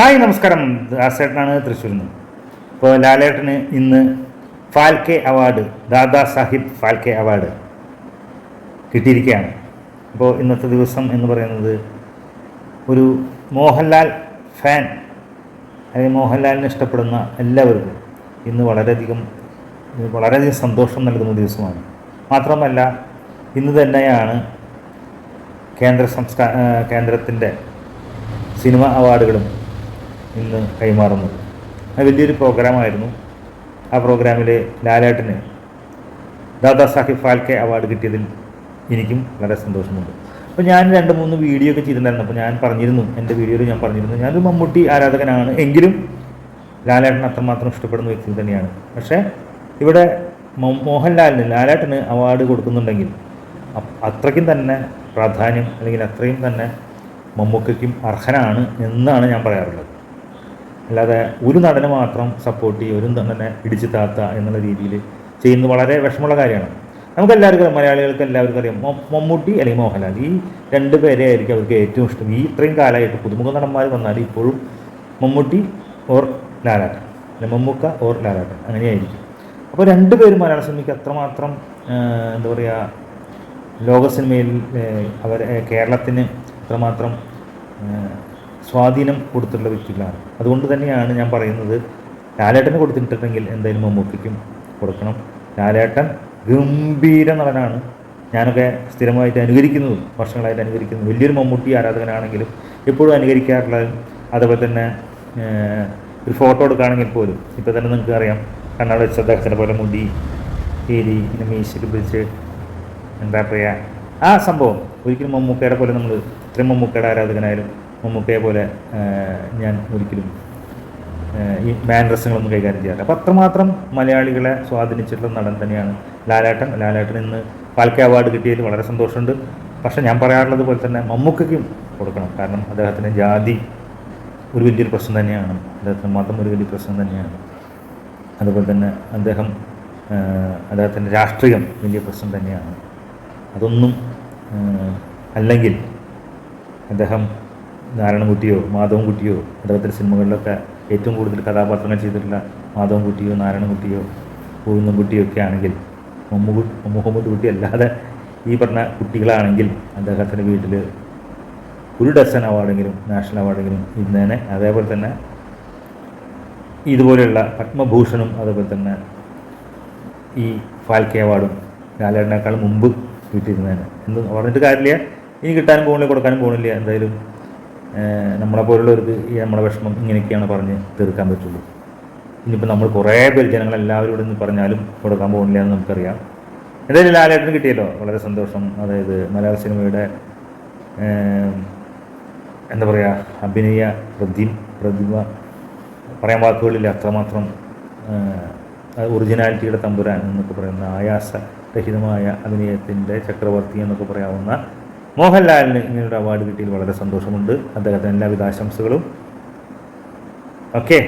Hi നമസ്കാരം. ദാസേട്ടനാണ് തൃശ്ശൂരിൽ നിന്ന്. ഇപ്പോൾ ലാലേട്ടന് ഇന്ന് ഫാൽക്കെ അവാർഡ് ദാദാ സാഹിബ് ഫാൽക്കെ അവാർഡ് കിട്ടിയിരിക്കുകയാണ്. അപ്പോൾ ഇന്നത്തെ ദിവസം എന്ന് പറയുന്നത് ഒരു മോഹൻലാൽ ഫാൻ അല്ലെങ്കിൽ മോഹൻലാലിനെ ഇഷ്ടപ്പെടുന്ന എല്ലാവർക്കും ഇന്ന് വളരെയധികം വളരെയധികം സന്തോഷം നൽകുന്ന ദിവസമാണ്. മാത്രമല്ല ഇന്ന് തന്നെയാണ് കേന്ദ്ര സംസ്ഥാന കേന്ദ്രത്തിന്റെ സിനിമ അവാർഡുകളും ഇന്ന് കൈമാറുന്നത് അത് വലിയൊരു പ്രോഗ്രാമായിരുന്നു ആ പ്രോഗ്രാമിൽ ലാലേട്ടന് ദാദാ സാഹിബ് ഫാൽക്കെ അവാർഡ് കിട്ടിയതിൽ എനിക്കും വളരെ സന്തോഷമുണ്ട്. അപ്പോൾ ഞാൻ രണ്ട് മൂന്ന് വീഡിയോ ഒക്കെ ചെയ്തിട്ടുണ്ടായിരുന്നു. അപ്പോൾ ഞാൻ പറഞ്ഞിരുന്നു എന്റെ വീഡിയോയിൽ ഞാൻ പറഞ്ഞിരുന്നു ഞാനൊരു മമ്മൂട്ടി ആരാധകനാണ് എങ്കിലും ലാലേട്ടൻ അത്രമാത്രം ഇഷ്ടപ്പെടുന്ന വ്യക്തി തന്നെയാണ്. പക്ഷേ ഇവിടെ മോഹൻലാലിന് ലാലേട്ടന് അവാർഡ് കൊടുക്കുന്നുണ്ടെങ്കിൽ അത്രയ്ക്കും തന്നെ പ്രാധാന്യം അല്ലെങ്കിൽ അത്രയും തന്നെ മമ്മൂക്കയ്ക്കും അർഹനാണ് എന്നാണ് ഞാൻ പറയാറുള്ളത്. അല്ലാതെ ഒരു നടനെ മാത്രം സപ്പോർട്ട് ചെയ്യുക ഒരു നടനെ ഇടിച്ചു താത്ത എന്നുള്ള രീതിയിൽ ചെയ്യുന്നത് വളരെ വിഷമമുള്ള കാര്യമാണ്. നമുക്ക് എല്ലാവർക്കും മലയാളികൾക്ക് എല്ലാവർക്കും അറിയാം മമ്മൂട്ടി അല്ലെങ്കിൽ മോഹൻലാൽ ഈ രണ്ട് പേരെ ആയിരിക്കും അവർക്ക് ഏറ്റവും ഇഷ്ടം. ഈ ഇത്രയും കാലമായിട്ട് പുതുമുഖ നടന്മാർ വന്നാൽ ഇപ്പോഴും മമ്മൂട്ടി ഓർ ലാലാട്ടൻ അല്ലെ മമ്മൂക്ക ഓർ ലാലാട്ടൻ അങ്ങനെയായിരിക്കും. അപ്പോൾ രണ്ട് പേരും മലയാള സിനിമയ്ക്ക് അത്രമാത്രം എന്താ പറയുക ലോക സിനിമയിൽ അവർ കേരളത്തിന് അത്രമാത്രം സ്വാധീനം കൊടുത്തിട്ടുള്ള വ്യക്തികളാണ്. അതുകൊണ്ട് തന്നെയാണ് ഞാൻ പറയുന്നത് ലാലേട്ടന് കൊടുത്തിട്ടുണ്ടെങ്കിൽ എന്തായാലും മമ്മൂക്കയ്ക്കും കൊടുക്കണം. ലാലേട്ടൻ ഗംഭീര നടനാണ്. ഞാനൊക്കെ സ്ഥിരമായിട്ട് അനുകരിക്കുന്നതും വർഷങ്ങളായിട്ട് അനുകരിക്കുന്നതും വലിയൊരു മമ്മൂട്ടി ആരാധകനാണെങ്കിലും എപ്പോഴും അനുകരിക്കാറുള്ളതും അതേപോലെ തന്നെ ഒരു ഫോട്ടോ എടുക്കുകയാണെങ്കിൽ പോലും ഇപ്പോൾ തന്നെ നിങ്ങൾക്ക് അറിയാം കണ്ണാട് വെച്ച അദ്ദേഹത്തിന്റെ പോലെ മുടി ഏരി പിന്നെ മീശയിൽ പിടിച്ച് എന്താ പറയുക ആ സംഭവം. ഒരിക്കലും മമ്മൂക്കയുടെ പോലെ നമ്മൾ ഇത്രയും മമ്മൂക്കയുടെ ആരാധകനായാലും മമ്മൂക്കയെ പോലെ ഞാൻ ഒരിക്കലും ഈ മാൻഡ്രസ്സുകളൊന്നും കൈകാര്യം ചെയ്യാറില്ല. അപ്പോൾ അത്രമാത്രം മലയാളികളെ സ്വാധീനിച്ചിട്ടുള്ള നടൻ തന്നെയാണ് ലാലേട്ടൻ. ലാലേട്ടൻ ഇന്ന് പാൽക്കെ അവാർഡ് കിട്ടിയതിൽ വളരെ സന്തോഷമുണ്ട്. പക്ഷേ ഞാൻ പറയാറുള്ളത് പോലെ തന്നെ മമ്മൂക്കയ്ക്കും കൊടുക്കണം. കാരണം അദ്ദേഹത്തിന് ജാതി ഒരു വലിയൊരു പ്രശ്നം തന്നെയാണ്. അദ്ദേഹത്തിന് മതം ഒരു വലിയ പ്രശ്നം തന്നെയാണ്. അതുപോലെ തന്നെ അദ്ദേഹം അദ്ദേഹത്തിന്റെ രാഷ്ട്രീയം വലിയ പ്രശ്നം തന്നെയാണ്. അതൊന്നും അല്ലെങ്കിൽ അദ്ദേഹം നാരായണൻകുട്ടിയോ മാധവൻകുട്ടിയോ അദ്ദേഹത്തിന്റെ സിനിമകളിലൊക്കെ ഏറ്റവും കൂടുതൽ കഥാപാത്രങ്ങൾ ചെയ്തിട്ടുള്ള മാധവൻകുട്ടിയോ നാരായണൻകുട്ടിയോ പൂവിന്നൻകുട്ടിയോ ഒക്കെ ആണെങ്കിൽ മുഹമ്മദ് കുട്ടി അല്ലാതെ ഈ പറഞ്ഞ കുട്ടികളാണെങ്കിൽ അദ്ദേഹത്തിന്റെ വീട്ടിൽ ഒരു ഡസൻ അവാർഡെങ്കിലും നാഷണൽ അവാർഡെങ്കിലും ഇന്നേനെ അതേപോലെ തന്നെ ഇതുപോലെയുള്ള പത്മഭൂഷണും അതേപോലെ തന്നെ ഈ ഫാൽക്കെ അവാർഡും ലാലേട്ടനേക്കാൾ മുമ്പ് കിട്ടിയിരുന്നതിന് എന്ത് പറഞ്ഞിട്ട് കാര്യമില്ല. ഇനി കിട്ടാനും പോകണില്ല കൊടുക്കാനും പോകണില്ല എന്തായാലും നമ്മളെ പോലുള്ളവർക്ക് ഈ നമ്മളെ വിഷമം ഇങ്ങനെയൊക്കെയാണ് പറഞ്ഞ് തീർക്കാൻ പറ്റുള്ളൂ. ഇനിയിപ്പോൾ നമ്മൾ കുറേ പേര് ജനങ്ങളെല്ലാവരും ഇവിടെ നിന്ന് പറഞ്ഞാലും കൊടുക്കാൻ പോകുന്നില്ല എന്ന് നമുക്കറിയാം. എന്തായാലും ലാലേട്ടന് കിട്ടിയല്ലോ. വളരെ സന്തോഷം. അതായത് മലയാള സിനിമയുടെ എന്താ പറയുക അഭിനയ പ്രതി പ്രതിഭ പറയാൻ വാക്കുകളില്ല അത്രമാത്രം ഒറിജിനാലിറ്റിയുടെ തമ്പുരാൻ എന്നൊക്കെ പറയുന്ന ആയാസരഹിതമായ അഭിനയത്തിന്റെ ചക്രവർത്തി എന്നൊക്കെ പറയാവുന്ന മോഹൻലാലിന് ഇങ്ങനൊരു അവാർഡ് കിട്ടിയതിൽ വളരെ സന്തോഷമുണ്ട്. അദ്ദേഹത്തിന് എല്ലാവിധ ആശംസകളും. ഓക്കെ